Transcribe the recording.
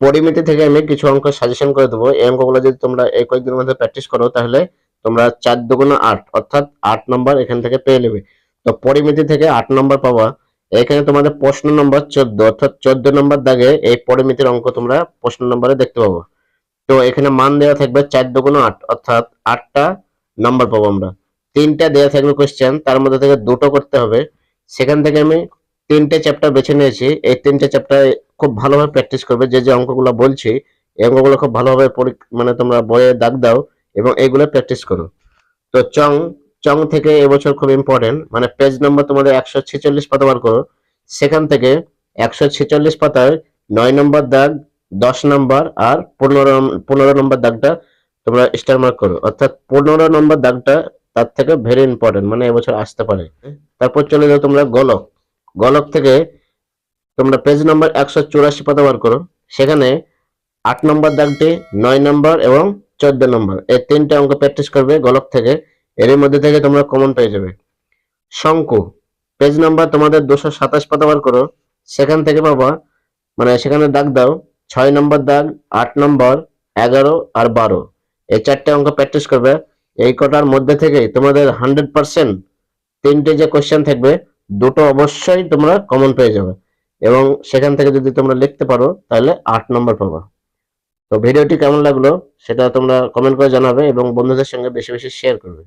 পরিমিতি থেকে আমি কিছু অঙ্ক সাজেশন করে দেবো। এই অঙ্কগুলো যদি তোমরা এই কয়েকদিনের মধ্যে প্র্যাকটিস করো, তাহলে তোমরা চার দুগুণ আট, অর্থাৎ আট নম্বর এখান থেকে পেয়ে নেবে। তো পরিমিতি থেকে আট নম্বর পাবা। এখানে তোমাদের প্রশ্ন নম্বর চোদ্দ, অর্থাৎ চোদ্দ নম্বর দাগে এই পরিমিতির অঙ্ক তোমরা প্রশ্ন নম্বরে দেখতে পাবো। তো এখানে মান দেওয়া থাকবে চার দুগুণ আট, অর্থাৎ আটটা নম্বর পাবো আমরা। তিনটা দেওয়া থাকবে কোশ্চেন তার মধ্যে থেকে দুটো করতে হবে। সেখান থেকে আমি তিনটে চ্যাপ্টার বেছে নিয়েছি এই তিনটে চ্যাপ্টার খুব ভালোভাবে প্র্যাকটিস করবে যে যে অঙ্কগুলো বলছি এই অঙ্কগুলো খুব ভালোভাবে মানে তোমরা বইয়ে দাগ দাও এবং এইগুলো প্র্যাকটিস করো। তো চং চং থেকে এবছর খুব ইম্পর্টেন্ট মানে পেজ নম্বর তোমাদের একশো ছেচল্লিশ পাতা বার করো। সেখান থেকে একশো ছেচল্লিশ পাতায় নয় নম্বর দাগ দশ নম্বর আর পনেরো পনেরো নম্বর দাগটা তোমরা স্টার মার্ক করো। অর্থাৎ পনেরো নম্বর দাগটা তার থেকে ভেরি ইম্পর্টেন্ট মানে এবছর আসতে পারে। তারপর চলে যাও তোমরা গলক। গলক থেকে তোমরা পেজ নম্বর একশো চুরাশি পাতা বার করো। সেখানে আট নম্বর দাগটি, নয় নম্বর এবং চোদ্দ নম্বর এই তিনটে অঙ্ক প্র্যাকটিস করবে গলক থেকে। এর মধ্যে থেকে তোমরা কমন পেয়ে যাবে। শঙ্কু পেজ নাম্বার তোমাদের দুশো সাতাশ পাতা বার করো। সেখান থেকে পাবা মানে সেখানে দাগ দাও। ছয় নম্বর দাগ, আট নম্বর এগারো আর বারো। এই চারটে অঙ্ক প্র্যাকটিস করবে। এই কটার মধ্যে থেকে তোমাদের হান্ড্রেড পার্সেন্ট তিনটে যে কোয়েশ্চেন থাকবে দুটো অবশ্যই তোমরা কমন পেয়ে যাবে। এবং সেখান থেকে যদি তোমরা লিখতে পারো, তাহলে আট নম্বর পাবা। তো ভিডিওটি কেমন লাগল, সেটা তোমরা কমেন্ট করে জানাবে এবং বন্ধুদের সঙ্গে বেশি বেশি শেয়ার করবে।